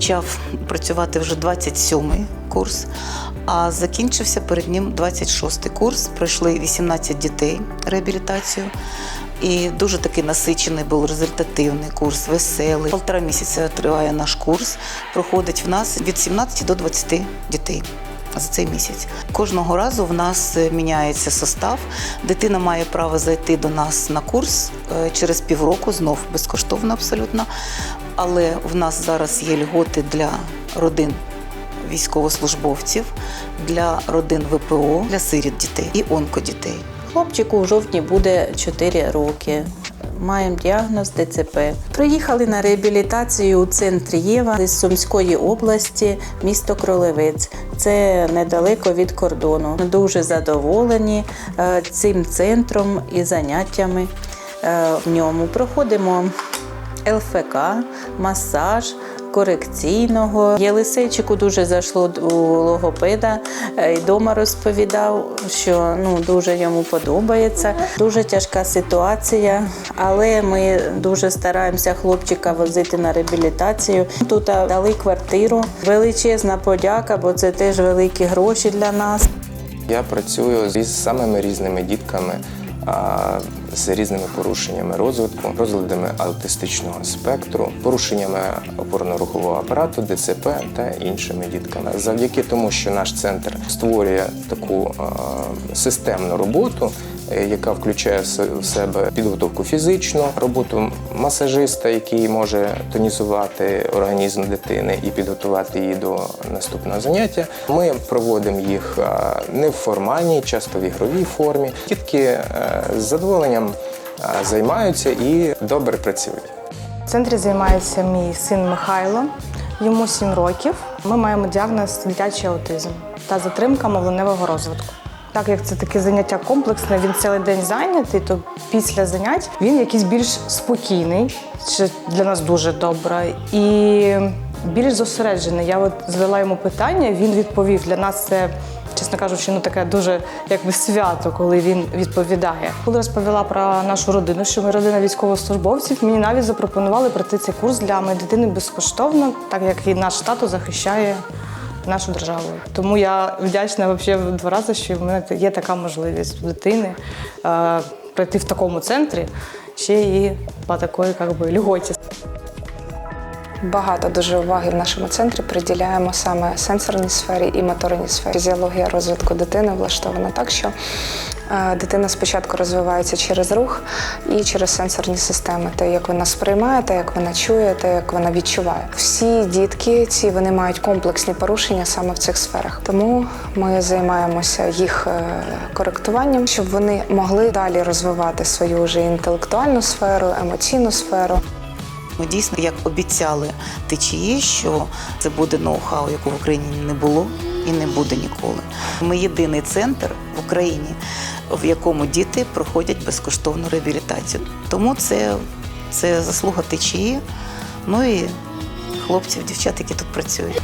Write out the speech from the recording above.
почав працювати вже 27-й курс, а закінчився перед ним 26-й курс. Пройшли 18 дітей реабілітацію. І дуже такий насичений був результативний курс, веселий. Полтора місяця триває наш курс. Проходить в нас від 17 до 20 дітей за цей місяць. Кожного разу в нас е, міняється состав. Дитина має право зайти до нас на курс е, через півроку, знов безкоштовно абсолютно. Але в нас зараз є льготи для родин військовослужбовців, для родин ВПО, для сиріт дітей і онкодітей. Хлопчику в жовтні буде 4 роки. Маємо діагноз ДЦП. Приїхали на реабілітацію у центрі Єва з Сумської області, місто Кролевець. Це недалеко від кордону. Дуже задоволені е, цим центром і заняттями е, в ньому. Проходимо ЛФК, масаж. Корекційного Єлисейчику дуже зайшло у логопеда. Е, І вдома розповідав, що ну дуже йому подобається. Дуже тяжка ситуація, але ми дуже стараємося хлопчика возити на реабілітацію. Тут дали квартиру. Величезна подяка, бо це теж великі гроші для нас. Я працюю з самими різними дітками, з різними порушеннями розвитку, розладами аутистичного спектру, порушеннями опорно-рухового апарату, ДЦП та іншими дітками. Завдяки тому, що наш центр створює таку системну роботу, яка включає в себе підготовку фізичну, роботу масажиста, який може тонізувати організм дитини і підготувати її до наступного заняття. Ми проводимо їх не в формальній, часто в ігровій формі. Дітки е, з задоволенням займаються і добре працюють. В центрі займається мій син Михайло. Йому 7 років. Ми маємо діагноз дитячий аутизм та затримка мовленевого розвитку. Так як це таке заняття комплексне, він цілий день зайнятий, то після занять він якийсь більш спокійний, що для нас дуже добре, і більш зосереджений. Я от задала йому питання, він відповів. Для нас це чесно кажучи, ну таке дуже якби свято, коли він відповідає. Коли розповіла про нашу родину, що ми родина військовослужбовців, мені навіть запропонували пройти цей курс для моєї дитини безкоштовно, так як і наш тато захищає нашу державу. Тому я вдячна взагалі в два рази, що в мене є така можливість дитини е, пройти в такому центрі ще і по такої би, льготі. Багато дуже уваги в нашому центрі приділяємо саме сенсорній сфері і моторній сфері. Фізіологія розвитку дитини влаштована так, що дитина спочатку розвивається через рух і через сенсорні системи, те, як вона сприймає, те, як вона чує, те, як вона відчуває. Всі дітки ці вони мають комплексні порушення саме в цих сферах. Тому ми займаємося їх е, коректуванням, щоб вони могли далі розвивати свою вже інтелектуальну сферу, емоційну сферу. Ми дійсно, як обіцяли течії, що це буде ноу-хау, якого в Україні не було і не буде ніколи. Ми єдиний центр в Україні, в якому діти проходять безкоштовну реабілітацію. Тому це, це заслуга течії, ну і хлопців, дівчат, які тут працюють.